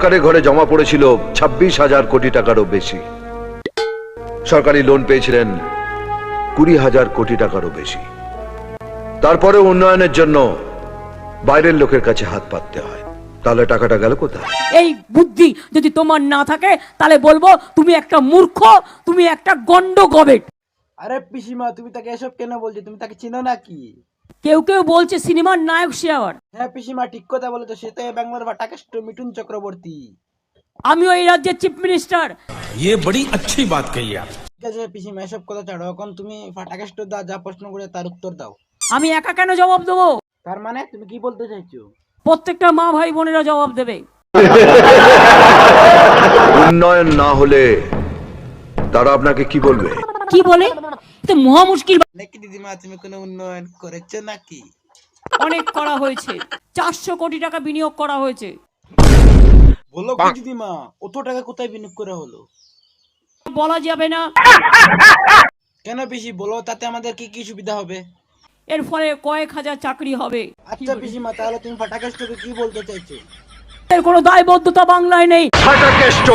সরকারের ঘরে জমা পড়েছিল ছাব্বিশ হাজার কোটি টাকারও বেশি। সরকারি লোন পেয়েছিলেন কুড়ি হাজার কোটি টাকারও বেশি। তারপরে উন্নয়নের জন্য বাইরের লোকের কাছে হাত পাততে হয়। তাহলে টাকাটা গেল কোথায়? এই বুদ্ধি যদি তোমার না থাকে তাহলে বলব তুমি একটা মূর্খ তুমি একটা গন্ড গবেট আরে পিসিমা তুমি তাকে এসব কেন বলছো? তুমি তাকে চিনো নাকি? কেউ কেউ বলছে সিনেমার নায়ক সে আবার হ্যাঁ পিসিমা ঠিক কথা বলেছো সে তো এই বাংলার ভাটাকেষ্ট মিঠুন চক্রবর্তী আমিও এই রাজ্যের চিফ মিনিস্টার ये बड़ी अच्छी बात कही आप ঠিক আছে পিসিমা এসব কথা ছাড়ো এখন তুমি ফাটাকেষ্ট দা যা প্রশ্ন করে তার উত্তর দাও আমি একা কেন জবাব দেবো তার মানে তুমি কি বলতে চাইছো প্রত্যেকটা মা ভাই বোনেরা জবাব দেবে উন্নয়ন না হলে তারা আপনাকে কি বলবে কি বলে? তো মহা মুশকিল নাকি দিদিমা তুমি কোনো উন্নয়ন করেছ নাকি? অনেক করা হয়েছে। চারশো কোটি টাকা বিনিয়োগ করা হয়েছে। বলো কি দিদিমা অত টাকা কোথায় বিনিয়োগ করা হলো? বলা যাবে না। কেন পিসি বলো তাতে আমাদের কি কি সুবিধা হবে? এর ফলে কয়েক হাজার চাকরি হবে। আচ্ছা পিসিমা তাহলে তুমি ফাটাকেষ্টকে কি বলতে চাইছো? এর কোনো দায়বদ্ধতা বাংলায় নেই। ফাটাকেষ্ট।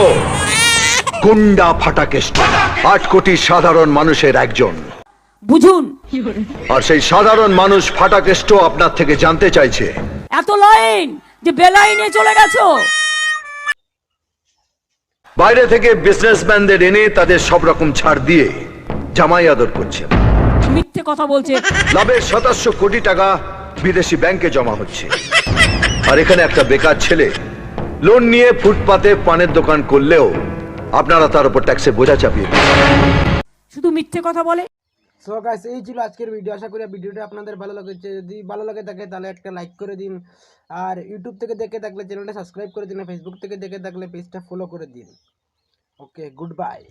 গুন্ডা ফাটাকেষ্ট। আট কোটি সাধারণ মানুষের একজন। বুঝুন। আর সেই সাধারণ মানুষ ফাটাকেষ্ট আপনার থেকে জানতে চাইছে। এত লাইন যে বেলাইনে চলে গেছো। বাইরে থেকে বিজনেসম্যানদের এনে তাদের সব রকম ছাড় দিয়ে জামাই আদর করছে। মিথ্যে কথা বলছে। লাভের শতাংশ কোটি টাকা বিদেশি ব্যাংকে জমা হচ্ছে। আর এখানে একটা বেকার ছেলে। লোন নিয়ে ফুটপাতে পানের দোকান করলেও আপনারা তার উপর ট্যাক্সে বোঝা চাপিয়ে। শুধু মিথ্যে কথা বলে? সো গাইস এই ছিল আজকের ভিডিও আশা করি ভিডিওটা আপনাদের ভালো লেগেছে। যদি ভালো লাগে থাকে তাহলে একটা লাইক করে দিন। আর ইউটিউব থেকে দেখে থাকলে চ্যানেলটা সাবস্ক্রাইব করে দিন। ফেসবুক থেকে দেখে থাকলে পেজটা ফলো করে দিন। Okay good bye